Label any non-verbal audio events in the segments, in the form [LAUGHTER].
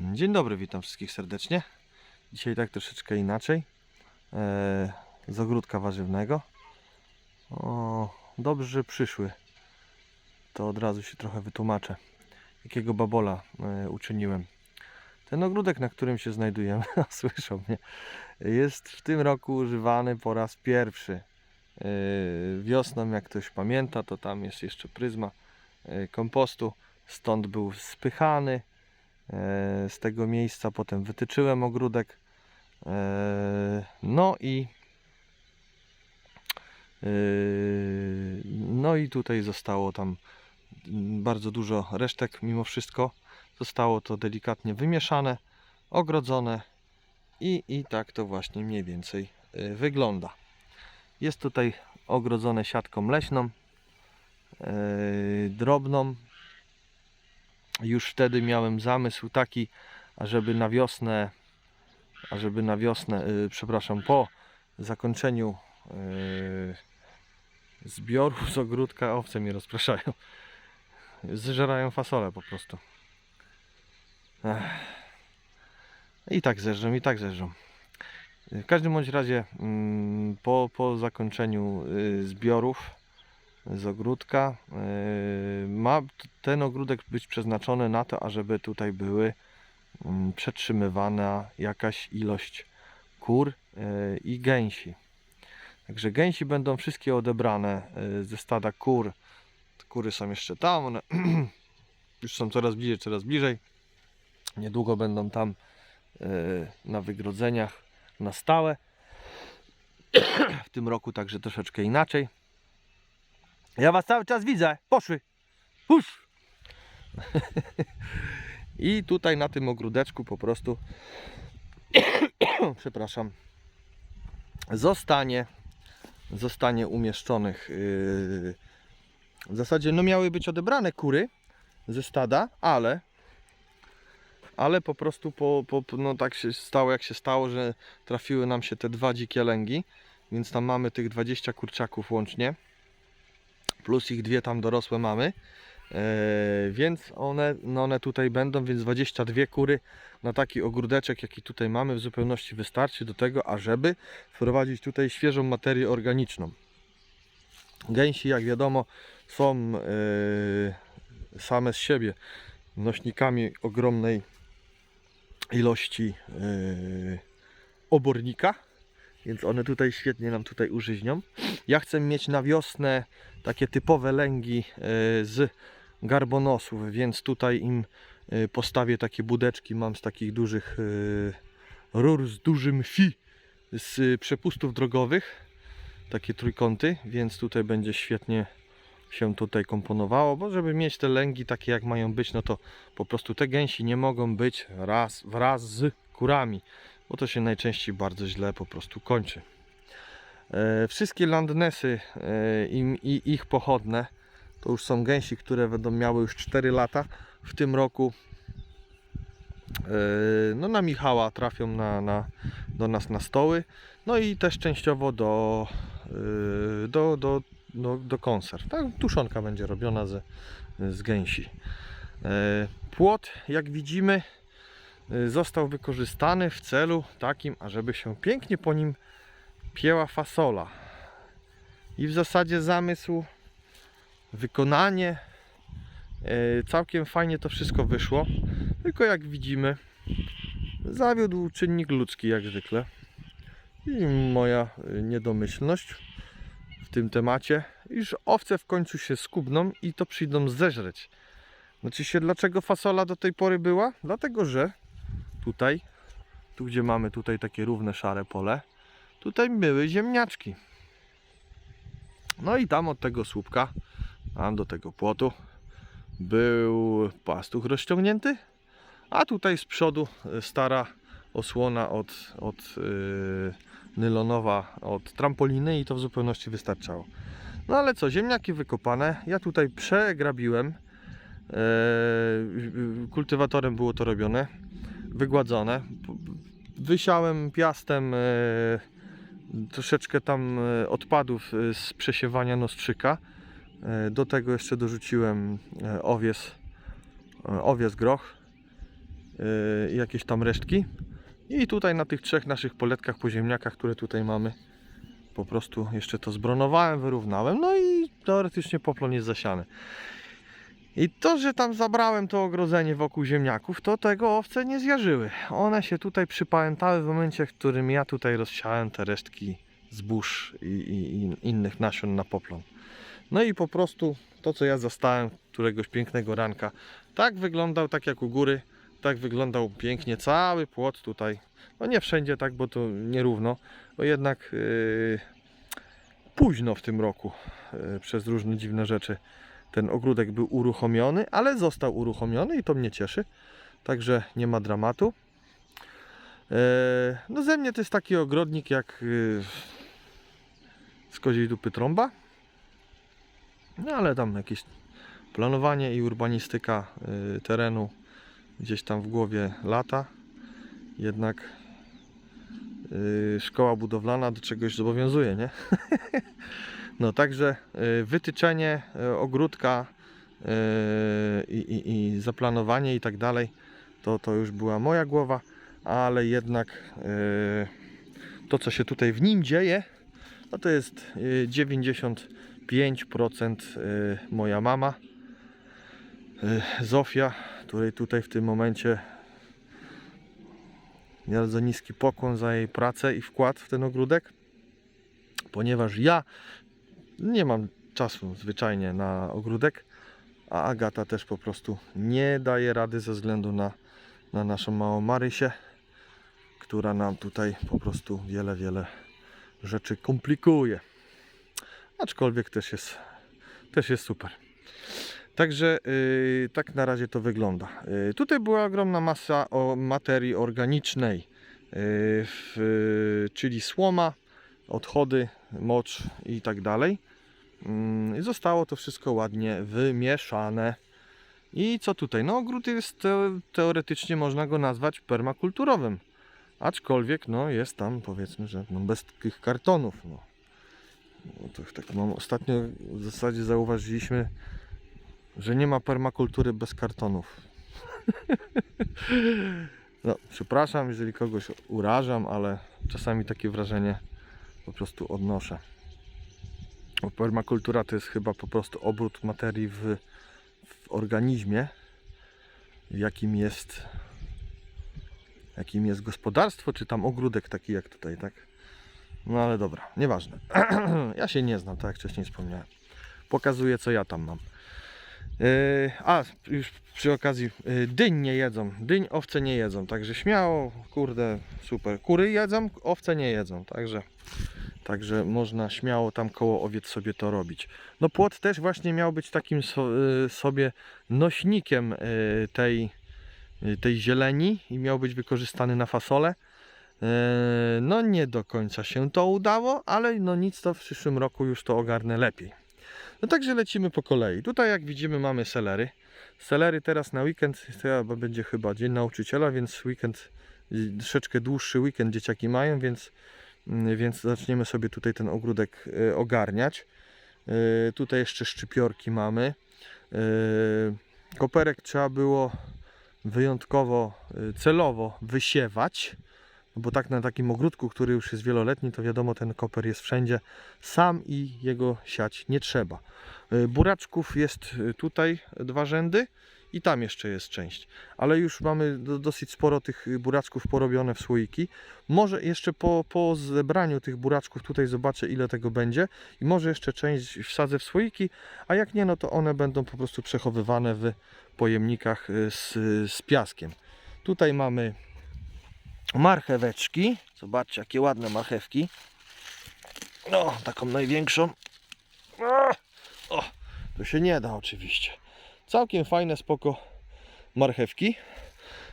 Dzień dobry, witam wszystkich serdecznie. Dzisiaj tak troszeczkę inaczej. E, z ogródka warzywnego. O, dobrze, że przyszły. To od razu się trochę wytłumaczę. Jakiego babola e, uczyniłem. Ten ogródek, na którym się znajdujemy, [LAUGHS] słyszą mnie, jest w tym roku używany po raz pierwszy. E, wiosną, jak ktoś pamięta, to tam jest jeszcze pryzma kompostu. Stąd był spychany. Z tego miejsca potem wytyczyłem ogródek. E, No i e, no i tutaj zostało tam bardzo dużo resztek mimo wszystko. Zostało to delikatnie wymieszane, ogrodzone i, i tak to właśnie mniej więcej e, wygląda. Jest tutaj ogrodzone siatką leśną, drobną, już wtedy miałem zamysł taki, ażeby na wiosnę, ażeby na wiosnę, yy, przepraszam, po zakończeniu yy, zbiorów z ogródka, owce mi rozpraszają, zżerają fasolę po prostu. Ech. I tak zeżrą, i tak zeżrą. W każdym bądź razie mm, po, po zakończeniu y, zbiorów z ogródka. Yy, Ma ten ogródek być przeznaczony na to, ażeby tutaj były mm, przetrzymywana jakaś ilość kur yy, i gęsi. Także gęsi będą wszystkie odebrane yy, ze stada kur. Kury są jeszcze tam, one [CLEARS THROAT] już są coraz bliżej, coraz bliżej. Niedługo będą tam na wygrodzeniach na stałe. [CLEARS THROAT] W tym roku także troszeczkę inaczej. Ja was cały czas widzę. Poszły. Husz. [LAUGHS] I tutaj na tym ogródeczku po prostu [COUGHS] przepraszam zostanie zostanie umieszczonych yy, w zasadzie no miały być odebrane kury ze stada, ale ale po prostu po, po- no tak się stało jak się stało, że trafiły nam się te dwa dzikie lęgi, więc tam mamy tych 20 kurczaków łącznie plus ich dwie tam dorosłe mamy. E, więc one, no one tutaj będą, więc 22 kury na taki ogródeczek, jaki tutaj mamy, w zupełności wystarczy do tego, ażeby wprowadzić tutaj świeżą materię organiczną. Gęsi, jak wiadomo, są e, same z siebie nośnikami ogromnej ilości e, obornika, więc one tutaj świetnie nam tutaj użyźnią. Ja chcę mieć na wiosnę takie typowe lęgi e, z garbonosów, więc tutaj im e, postawię takie budeczki. Mam z takich dużych e, rur z dużym fi z przepustów drogowych. Takie trójkąty, więc tutaj będzie świetnie się tutaj komponowało, bo żeby mieć te lęgi takie jak mają być, no to po prostu te gęsi nie mogą być raz wraz z kurami, bo to się najczęściej bardzo źle po prostu kończy. E, wszystkie landnesy e, i, ich pochodne to już są gęsi, które będą miały już 4 lata. W tym roku e, no na Michała trafią na, na, do nas na stoły. No i też częściowo do, do, do, do, do konserw. Tak, tuszonka będzie robiona z, z gęsi. Płot, jak widzimy, został wykorzystany w celu takim, ażeby się pięknie po nim pieła fasola. I w zasadzie zamysł, wykonanie, e, całkiem fajnie to wszystko wyszło. Tylko jak widzimy, zawiódł czynnik ludzki jak zwykle. I moja e, niedomyślność w tym temacie, iż owce w końcu się skubną i to przyjdą zeżreć. Znaczy się, dlaczego fasola do tej pory była? Dlatego, że tutaj, tu gdzie mamy tutaj takie równe szare pole, tutaj były ziemniaczki. No i tam od tego słupka, tam do tego płotu, był pastuch rozciągnięty, a tutaj z przodu y, stara osłona od, od yy, nylonowa od trampoliny i to w zupełności wystarczało. No ale co, ziemniaki wykopane, ja tutaj przegrabiłem, yy, kultywatorem było to robione, wygładzone, wysiałem piastem yy, troszeczkę tam e, odpadów e, z przesiewania nostrzyka. E, Do tego jeszcze dorzuciłem e, owies, e, owies groch yy, jakieś tam resztki. I tutaj na tych trzech naszych poletkach po ziemniakach, które tutaj mamy, po prostu jeszcze to zbronowałem, wyrównałem. No i teoretycznie poplon jest zasiany. I to, że tam zabrałem to ogrodzenie wokół ziemniaków, to tego owce nie zjarzyły. One się tutaj przypamiętały w momencie, w którym ja tutaj rozsiałem te resztki zbóż i, i, i innych nasion na poplon. No i po prostu to, co ja zastałem któregoś pięknego ranka, tak wyglądał, tak jak u góry, tak wyglądał pięknie cały płot tutaj. No nie wszędzie tak, bo to nierówno, bo jednak yy, późno w tym roku yy, przez różne dziwne rzeczy ten ogródek był uruchomiony, ale został uruchomiony i to mnie cieszy. Także nie ma dramatu. Yy, no ze mnie to jest taki ogrodnik jak yy, z koziej dupy trąba. No ale tam jakieś planowanie i urbanistyka yy, terenu gdzieś tam w głowie lata. Jednak yy, szkoła budowlana do czegoś zobowiązuje, nie? [LAUGHS] no także yy, wytyczenie yy, ogródka yy, i, i, i zaplanowanie i tak dalej to, to już była moja głowa, ale jednak to co się tutaj w nim dzieje no to jest yy, 95% yy, moja mama Zofia, której tutaj w tym momencie bardzo niski pokłon za jej pracę i wkład w ten ogródek, ponieważ ja nie mam czasu zwyczajnie na ogródek, a Agata też po prostu nie daje rady ze względu na, na naszą małą Marysię, która nam tutaj po prostu wiele, wiele rzeczy komplikuje. Aczkolwiek też jest, też jest super. Także yy, tak na razie to wygląda. Yy, tutaj była ogromna masa o materii organicznej, yy, w, czyli słoma, odchody, mocz i tak dalej. Yy, I zostało to wszystko ładnie wymieszane. I co tutaj? No ogród jest te, teoretycznie można go nazwać permakulturowym. Aczkolwiek no jest tam powiedzmy, że no, bez tych kartonów. No. No, to tak mam ostatnio w zasadzie zauważyliśmy że nie ma permakultury bez kartonów. [LAUGHS] No, przepraszam, jeżeli kogoś urażam, ale czasami takie wrażenie po prostu odnoszę. Bo permakultura to jest chyba po prostu obrót materii w, w organizmie, jakim jest jakim jest gospodarstwo, czy tam ogródek taki jak tutaj, tak? No ale dobra, nieważne. [CLEARS THROAT] ja się nie znam, tak jak wcześniej wspomniałem. Pokazuję co ja tam mam. Yy, a, już przy okazji, yy, dyń nie jedzą, dyń owce nie jedzą, także śmiało, kurde, super. Kury jedzą, owce nie jedzą, także, także można śmiało tam koło owiec sobie to robić. No płot też właśnie miał być takim yy, sobie nośnikiem yy, tej, yy, tej zieleni i miał być wykorzystany na fasole. No nie do końca się to udało, ale no nic to w przyszłym roku już to ogarnę lepiej. No także lecimy po kolei. Tutaj jak widzimy mamy selery. Selery teraz na weekend, będzie chyba dzień nauczyciela, więc weekend, y, troszeczkę dłuższy weekend dzieciaki mają, więc, więc zaczniemy sobie tutaj ten ogródek y, ogarniać. Y, Tutaj jeszcze szczypiorki mamy. Y, Koperek trzeba było wyjątkowo, celowo wysiewać. Bo tak na takim ogródku, który już jest wieloletni, to wiadomo, ten koper jest wszędzie. Sam i jego siać nie trzeba. Buraczków jest tutaj dwa rzędy i tam jeszcze jest część. Ale już mamy do, dosyć sporo tych y, buraczków porobione w słoiki. Może jeszcze po, po zebraniu tych buraczków tutaj zobaczę ile tego będzie i może jeszcze część wsadzę w słoiki, a jak nie, no to one będą po prostu przechowywane w pojemnikach y, z, z piaskiem. Tutaj mamy marcheweczki. Zobaczcie, jakie ładne marchewki. No, taką największą. O, to się nie da oczywiście. Całkiem fajne, spoko marchewki.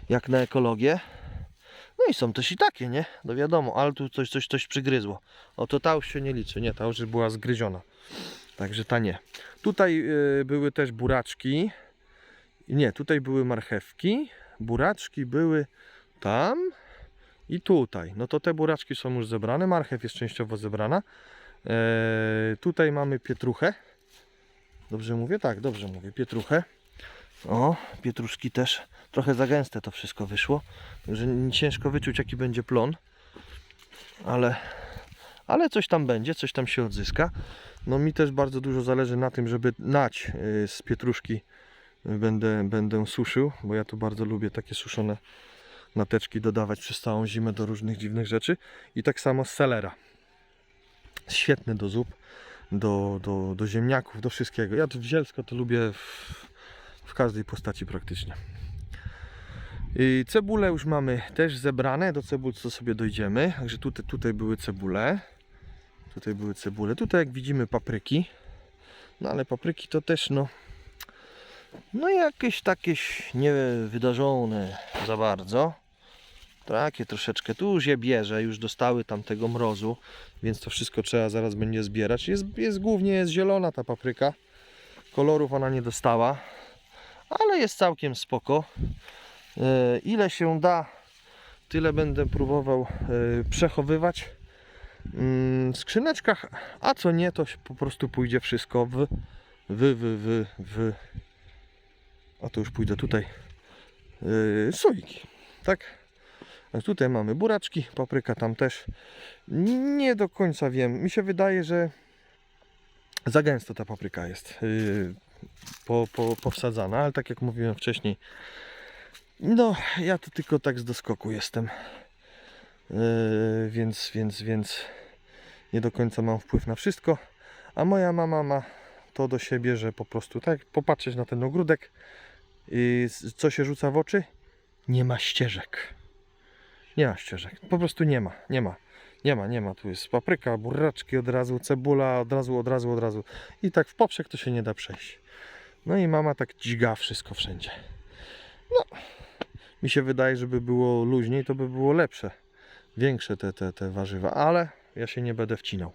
Jak na ekologię. No i są też i takie, nie? No wiadomo, ale tu coś, coś, coś przygryzło. O, to ta już się nie liczy, nie? Ta już była zgryziona. Także ta nie. Tutaj y, były też buraczki. Nie, tutaj były marchewki. Buraczki były tam i tutaj. No to te buraczki są już zebrane. Marchew jest częściowo zebrana. Eee, tutaj mamy pietruchę. Dobrze mówię? Tak, dobrze mówię. Pietruchę. O, pietruszki też. Trochę za gęste to wszystko wyszło. Także ciężko wyczuć jaki będzie plon. Ale, ale coś tam będzie, coś tam się odzyska. No mi też bardzo dużo zależy na tym, żeby nać y, z pietruszki będę, będę suszył, bo ja tu bardzo lubię takie suszone nateczki dodawać przez całą zimę do różnych dziwnych rzeczy. I tak samo z selera. Świetny do zup, do, do, do ziemniaków, do wszystkiego. Ja to zielsko to lubię w, w każdej postaci praktycznie. I cebule już mamy też zebrane, do cebul co sobie dojdziemy. Także tutaj, tutaj były cebule. Tutaj były cebule. Tutaj jak widzimy papryki. No ale papryki to też no no jakieś takie niewydarzone za bardzo. Takie troszeczkę. Tu już je bierze, już dostały tam tego mrozu, więc to wszystko trzeba zaraz będzie zbierać. Jest, jest głównie jest zielona ta papryka. Kolorów ona nie dostała, ale jest całkiem spoko. E, ile się da, tyle będę próbował e, przechowywać mm, w skrzyneczkach, a co nie, to po prostu pójdzie wszystko w, w, w, w, w a to już pójdę tutaj yy, słoiki, tak? A tutaj mamy buraczki, papryka tam też. Nie do końca wiem. Mi się wydaje, że za gęsto ta papryka jest yy, po, po, powsadzana, ale tak jak mówiłem wcześniej, no ja to tylko tak z doskoku jestem. Yy, więc, więc, więc nie do końca mam wpływ na wszystko. A moja mama ma to do siebie, że po prostu tak popatrzeć na ten ogródek, i co się rzuca w oczy? Nie ma ścieżek. Nie ma ścieżek. Po prostu nie ma. Nie ma. Nie ma, nie ma. Tu jest papryka, buraczki od razu, cebula od razu, od razu, od razu. I tak w poprzek to się nie da przejść. No i mama tak dźga wszystko wszędzie. No, mi się wydaje, żeby było luźniej, to by było lepsze. Większe te, te, te warzywa, ale ja się nie będę wcinał.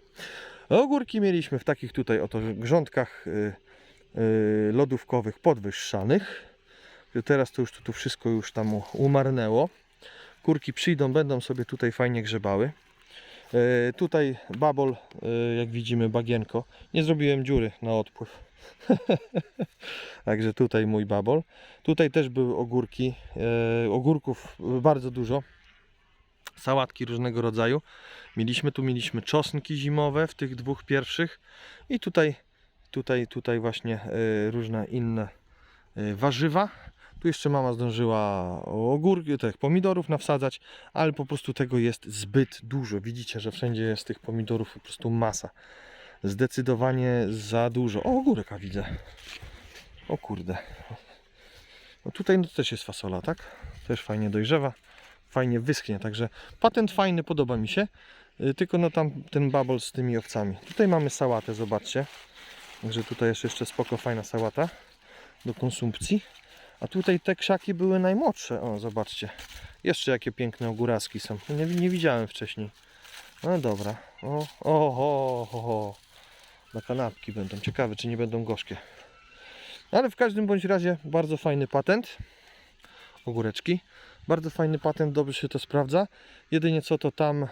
Ogórki mieliśmy w takich tutaj oto grządkach y, y, lodówkowych podwyższanych teraz to już tu, wszystko już tam umarnęło. Kurki przyjdą, będą sobie tutaj fajnie grzebały. E, tutaj babol, e, jak widzimy, bagienko. Nie zrobiłem dziury na odpływ. [LAUGHS] Także tutaj mój babol. Tutaj też były ogórki. E, ogórków bardzo dużo. Sałatki różnego rodzaju. Mieliśmy tu mieliśmy czosnki zimowe w tych dwóch pierwszych i tutaj tutaj tutaj właśnie różne inne warzywa. Tu jeszcze mama zdążyła ogórki, tak, pomidorów nawsadzać, ale po prostu tego jest zbyt dużo. Widzicie, że wszędzie jest tych pomidorów po prostu masa. Zdecydowanie za dużo. O, ogórka widzę. O kurde. No tutaj no też jest fasola, tak? Też fajnie dojrzewa. Fajnie wyschnie, także patent fajny, podoba mi się. Y, Tylko no tam ten babol z tymi owcami. Tutaj mamy sałatę, zobaczcie. Także tutaj jest jeszcze spoko, fajna sałata do konsumpcji. A tutaj te krzaki były najmłodsze. O, zobaczcie. Jeszcze jakie piękne ogóraski są. Nie, nie widziałem wcześniej. No dobra. O, o, o, o, o. Na kanapki będą. Ciekawe, czy nie będą gorzkie. Ale w każdym bądź razie bardzo fajny patent. Ogóreczki. Bardzo fajny patent, dobrze się to sprawdza. Jedynie co to tam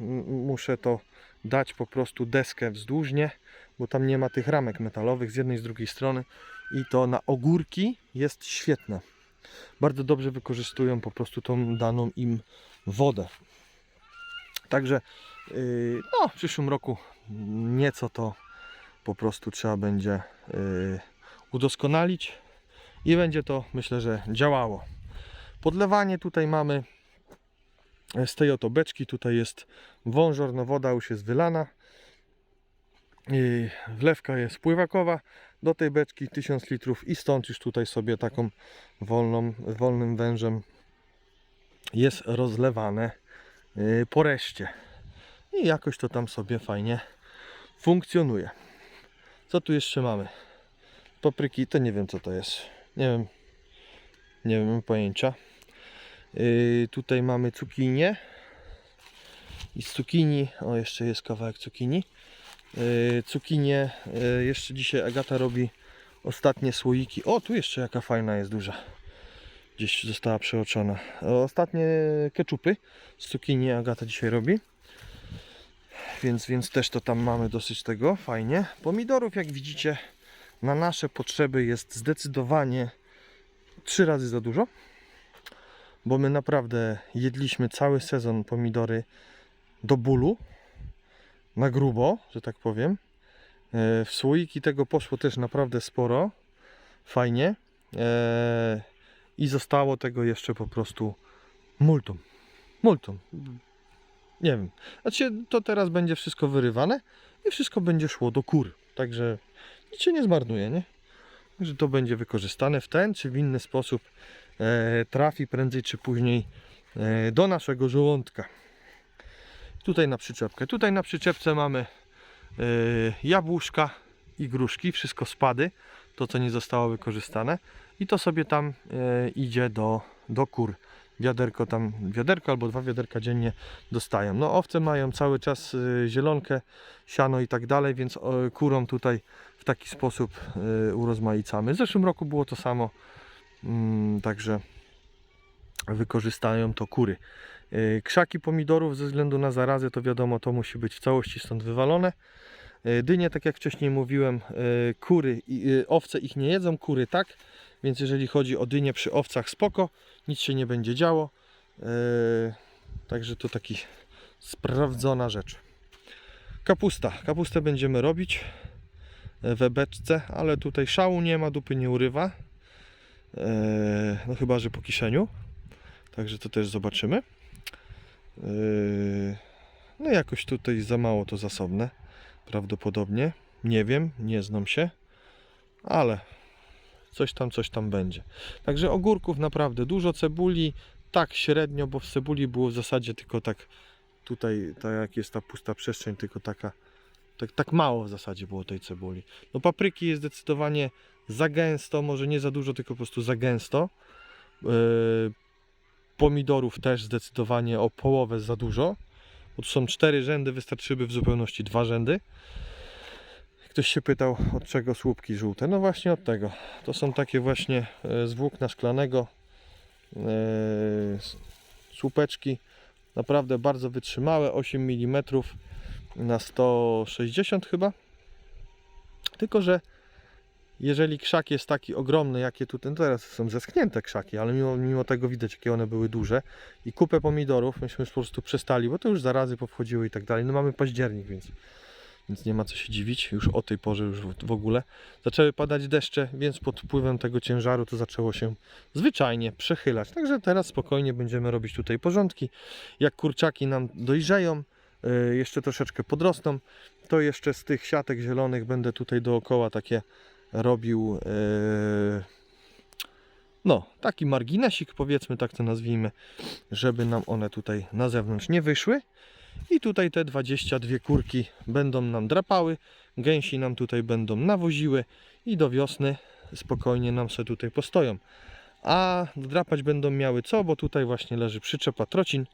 m- muszę to dać po prostu deskę wzdłużnie, bo tam nie ma tych ramek metalowych z jednej i z drugiej strony i to na ogórki jest świetne. Bardzo dobrze wykorzystują po prostu tą daną im wodę. Także yy, no, w przyszłym roku nieco to po prostu trzeba będzie yy, udoskonalić i będzie to myślę, że działało. Podlewanie tutaj mamy z tej oto beczki. Tutaj jest wążor, no woda już jest wylana. Wlewka jest pływakowa do tej beczki 1000 litrów i stąd już tutaj sobie taką wolną, wolnym wężem jest rozlewane yy, po reszcie. I jakoś to tam sobie fajnie funkcjonuje. Co tu jeszcze mamy? Papryki, to nie wiem co to jest. Nie wiem. Nie wiem pojęcia. Yy, tutaj mamy cukinię. I z cukinii, o jeszcze jest kawałek cukinii. Yy, cukinię, yy, jeszcze dzisiaj Agata robi ostatnie słoiki. O, tu jeszcze jaka fajna jest duża. Gdzieś została przeoczona. Ostatnie keczupy z cukinii Agata dzisiaj robi. Więc, więc też to tam mamy dosyć tego, fajnie. Pomidorów jak widzicie na nasze potrzeby jest zdecydowanie trzy razy za dużo, bo my naprawdę jedliśmy cały sezon pomidory do bólu, na grubo, że tak powiem. E, W słoiki tego poszło też naprawdę sporo, fajnie E, i zostało tego jeszcze po prostu multum. Multum. Nie wiem. Znaczy, to teraz będzie wszystko wyrywane i wszystko będzie szło do kur. Także nic się nie zmarnuje, nie? Że to będzie wykorzystane w ten czy w inny sposób e, trafi prędzej czy później do naszego żołądka. Tutaj na przyczepkę. Tutaj na przyczepce mamy e, jabłuszka i gruszki, wszystko spady, to co nie zostało wykorzystane i to sobie tam e, idzie do, do kur. Wiaderko tam, wiaderko albo dwa wiaderka dziennie dostają. No owce mają cały czas e, zielonkę, siano i tak dalej, więc kurom tutaj w taki sposób urozmaicamy. W zeszłym roku było to samo, mm, także wykorzystają to kury. E, Krzaki pomidorów ze względu na zarazę to wiadomo, to musi być w całości stąd wywalone. E, Dynie, tak jak wcześniej mówiłem, e, kury, i- owce ich nie jedzą, kury tak, więc jeżeli chodzi o dynie przy owcach spoko, nic się nie będzie działo. Także to taki sprawdzona rzecz. Kapusta. Kapustę będziemy robić we beczce, ale tutaj szału nie ma, dupy nie urywa. No chyba, że po kiszeniu. Także to też zobaczymy. E, No jakoś tutaj za mało to zasobne. Prawdopodobnie. Nie wiem, nie znam się. Ale coś tam, coś tam będzie. Także ogórków naprawdę dużo, cebuli tak średnio, bo w cebuli było w zasadzie tylko tak tutaj, tak jak jest ta pusta przestrzeń, tylko taka tak, tak mało w zasadzie było tej cebuli. No papryki jest zdecydowanie za gęsto, może nie za dużo, tylko po prostu za gęsto. Yy, pomidorów też zdecydowanie o połowę za dużo. Bo tu są cztery rzędy, wystarczyłyby w zupełności dwa rzędy. Ktoś się pytał, od czego słupki żółte. No właśnie od tego. To są takie właśnie e, z włókna szklanego s- słupeczki. Naprawdę bardzo wytrzymałe, 8 mm na 160 chyba. Tylko, że jeżeli krzak jest taki ogromny, jakie tutaj, no teraz są zeschnięte krzaki, ale mimo, mimo tego widać, jakie one były duże i kupę pomidorów, myśmy po prostu przestali, bo to już zarazy powchodziły i tak dalej. No mamy październik, więc, więc nie ma co się dziwić, już o tej porze już w, w ogóle. Zaczęły padać deszcze, więc pod wpływem tego ciężaru to zaczęło się zwyczajnie przechylać. Także teraz spokojnie będziemy robić tutaj porządki. Jak kurczaki nam dojrzeją, y, jeszcze troszeczkę podrosną, to jeszcze z tych siatek zielonych będę tutaj dookoła takie robił y, no, taki marginesik powiedzmy, tak to nazwijmy, żeby nam one tutaj na zewnątrz nie wyszły. I tutaj te 22 kurki będą nam drapały, gęsi nam tutaj będą nawoziły i do wiosny spokojnie nam sobie tutaj postoją. A drapać będą miały co? Bo tutaj właśnie leży przyczepa trocin.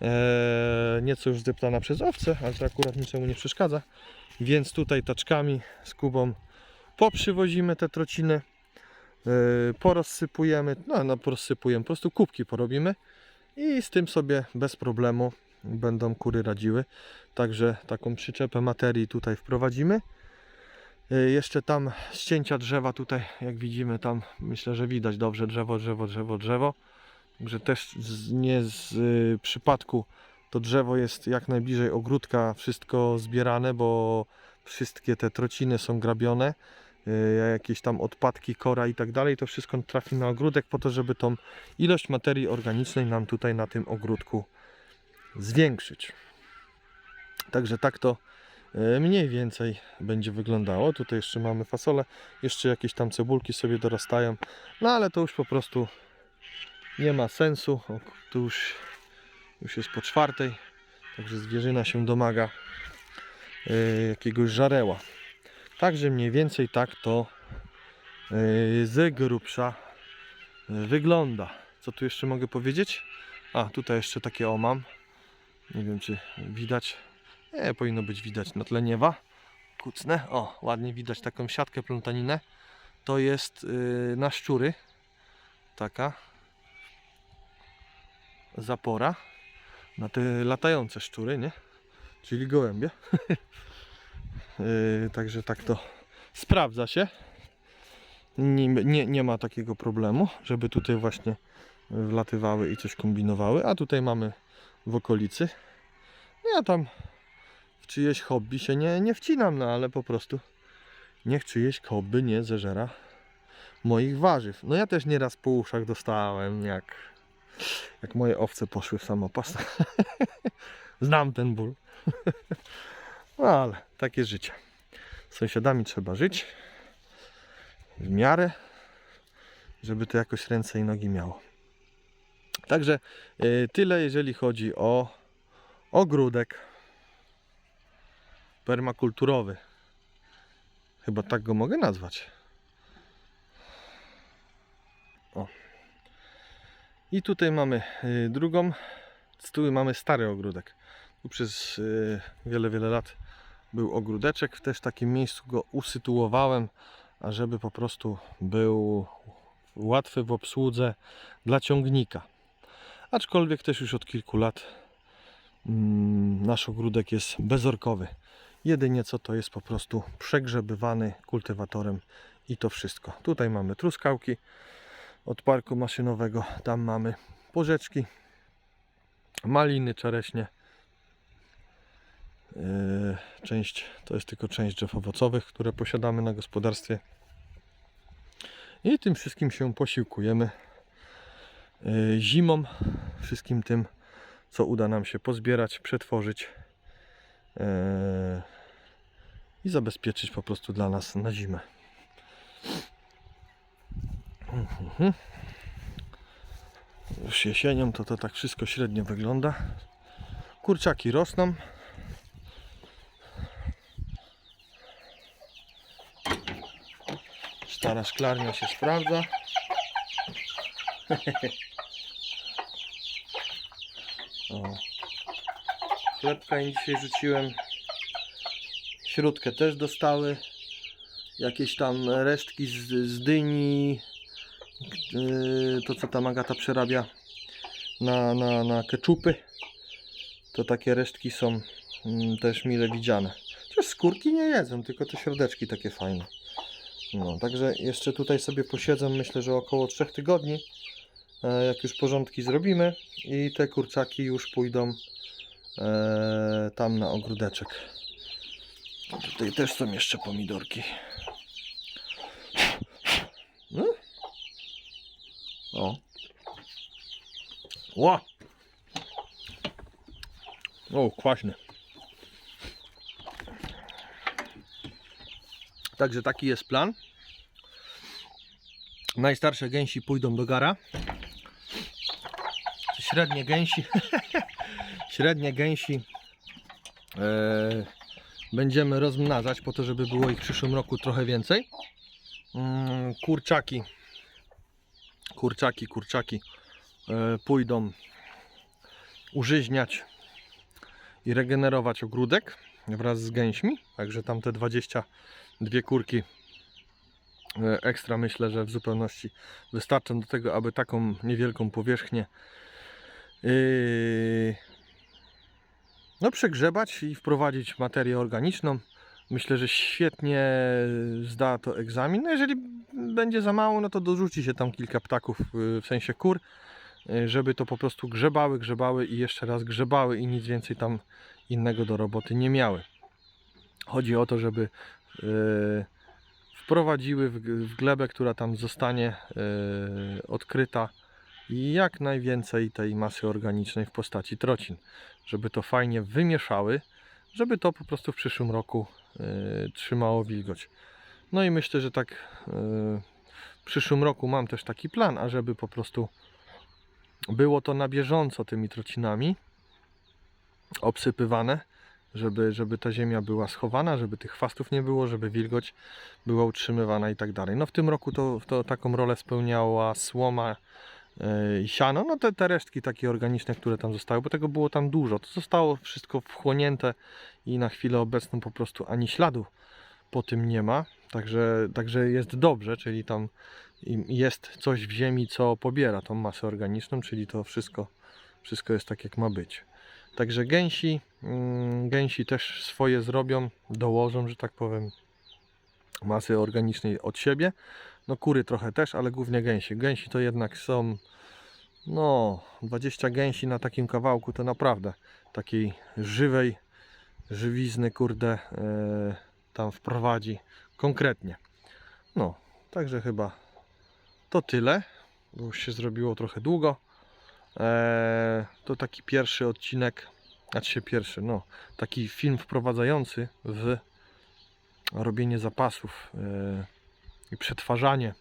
Eee, nieco już zdeptana przez owce, ale to akurat niczemu nie przeszkadza. Więc tutaj taczkami z Kubą poprzywozimy te trociny, eee, porozsypujemy, no, no porozsypujemy, po prostu kubki porobimy i z tym sobie bez problemu będą kury radziły. Także taką przyczepę materii tutaj wprowadzimy. Eee, Jeszcze tam ścięcia drzewa tutaj, jak widzimy tam, myślę, że widać dobrze drzewo, drzewo, drzewo, drzewo. Także też z, nie z y, przypadku to drzewo jest jak najbliżej ogródka wszystko zbierane, bo wszystkie te trociny są grabione, y, jakieś tam odpadki, kora i tak dalej, to wszystko trafi na ogródek po to, żeby tą ilość materii organicznej nam tutaj na tym ogródku zwiększyć. Także tak to y, mniej więcej będzie wyglądało. Tutaj jeszcze mamy fasolę, jeszcze jakieś tam cebulki sobie dorastają, no ale to już po prostu nie ma sensu. O, tu już, już jest po czwartej, także zwierzyna się domaga y, jakiegoś żareła. Także mniej więcej tak to y, z grubsza y, wygląda. Co tu jeszcze mogę powiedzieć? A, tutaj jeszcze takie o mam. Nie wiem, czy widać. Nie, powinno być widać na tle niewa. Kucnę. O, ładnie widać taką siatkę plątaninę. To jest y, na szczury. Taka zapora na te latające szczury, nie? Czyli gołębie. [LAUGHS] Yy, także tak to sprawdza się. nie, nie, nie ma takiego problemu, żeby tutaj właśnie wlatywały i coś kombinowały, a tutaj mamy w okolicy. Ja tam w czyjeś hobby się nie, nie wcinam, no ale po prostu niech czyjeś hobby nie zeżera moich warzyw. No ja też nieraz po uszach dostałem, jak, jak moje owce poszły w samopas. [LAUGHS] Znam ten ból. [LAUGHS] No ale takie życie. Z sąsiadami trzeba żyć w miarę, żeby to jakoś ręce i nogi miało. Także y, tyle, jeżeli chodzi o ogródek permakulturowy. Chyba tak go mogę nazwać. O. I tutaj mamy y, drugą. Tu mamy stary ogródek. Tu przez y, wiele, wiele lat był ogródeczek. W też takim miejscu go usytuowałem, ażeby po prostu był łatwy w obsłudze dla ciągnika. Aczkolwiek też już od kilku lat mm, nasz ogródek jest bezorkowy. Jedynie co to jest po prostu przegrzebywany kultywatorem i to wszystko. Tutaj mamy truskałki od parku maszynowego, tam mamy porzeczki, maliny, czereśnie. Yy, Część to jest tylko część drzew owocowych, które posiadamy na gospodarstwie. I tym wszystkim się posiłkujemy yy, zimą, wszystkim tym, co uda nam się pozbierać, przetworzyć yy, i zabezpieczyć po prostu dla nas na zimę. Mhm. Już jesienią to to tak wszystko średnio wygląda. Kurczaki rosną. Stara szklarnia się sprawdza. [LAUGHS] o. Chlebka im dzisiaj rzuciłem. Śródkę też dostały. Jakieś tam resztki z, z dyni. Yy, To co tam Agata przerabia na, na, na keczupy. To takie resztki są mm, też mile widziane. Chociaż skórki nie jedzą, tylko te środeczki takie fajne. No, także jeszcze tutaj sobie posiedzę, myślę, że około 3 tygodni, e, jak już porządki zrobimy i te kurczaki już pójdą e, tam na ogródeczek. Tutaj też są jeszcze pomidorki. No. O. Ła! O, kwaśny. Także taki jest plan. Najstarsze gęsi pójdą do gara. Średnie gęsi. [LAUGHS] średnie gęsi e, będziemy rozmnażać po to, żeby było ich w przyszłym roku trochę więcej. Mm, kurczaki. Kurczaki, kurczaki e, pójdą użyźniać i regenerować ogródek wraz z gęśmi. Także tamte 20 dwie kurki e, ekstra myślę, że w zupełności wystarczą do tego, aby taką niewielką powierzchnię yy, no przegrzebać i wprowadzić materię organiczną. Myślę, że świetnie zda to egzamin. No jeżeli będzie za mało, no to dorzuci się tam kilka ptaków yy, w sensie kur, yy, żeby to po prostu grzebały, grzebały i jeszcze raz grzebały i nic więcej tam innego do roboty nie miały. Chodzi o to, żeby wprowadziły w, glebę, która tam zostanie yy, odkryta, jak najwięcej tej masy organicznej w postaci trocin, żeby to fajnie wymieszały, żeby to po prostu w przyszłym roku yy, trzymało wilgoć. No i myślę, że tak w przyszłym roku mam też taki plan, ażeby po prostu było to na bieżąco tymi trocinami obsypywane, żeby, żeby ta ziemia była schowana, żeby tych chwastów nie było, żeby wilgoć była utrzymywana i tak dalej. No w tym roku to, to taką rolę spełniała słoma yy, i siano, no te, te resztki takie organiczne, które tam zostały, bo tego było tam dużo. To zostało wszystko wchłonięte i na chwilę obecną po prostu ani śladu po tym nie ma. Także, także jest dobrze, czyli tam jest coś w ziemi, co pobiera tą masę organiczną, czyli to wszystko, wszystko jest tak jak ma być. Także gęsi, mm, gęsi też swoje zrobią, dołożą, że tak powiem, masy organicznej od siebie. No kury trochę też, ale głównie gęsi. Gęsi to jednak są, no 20 gęsi na takim kawałku to naprawdę takiej żywej żywizny, kurde, e, tam wprowadzi konkretnie. No, także chyba to tyle, bo już się zrobiło trochę długo. E, to taki pierwszy odcinek, znaczy pierwszy, no, taki film wprowadzający w robienie zapasów e, i przetwarzanie,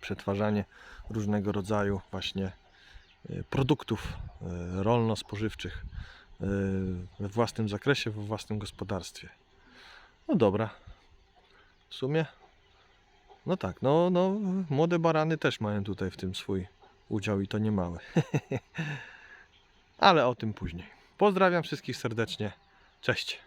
przetwarzanie różnego rodzaju właśnie e, produktów rolno-spożywczych we własnym zakresie, we własnym gospodarstwie. No dobra. W sumie no tak, no, no młode barany też mają tutaj w tym swój udział i to nie mały. [LAUGHS] Ale o tym później. Pozdrawiam wszystkich serdecznie. Cześć.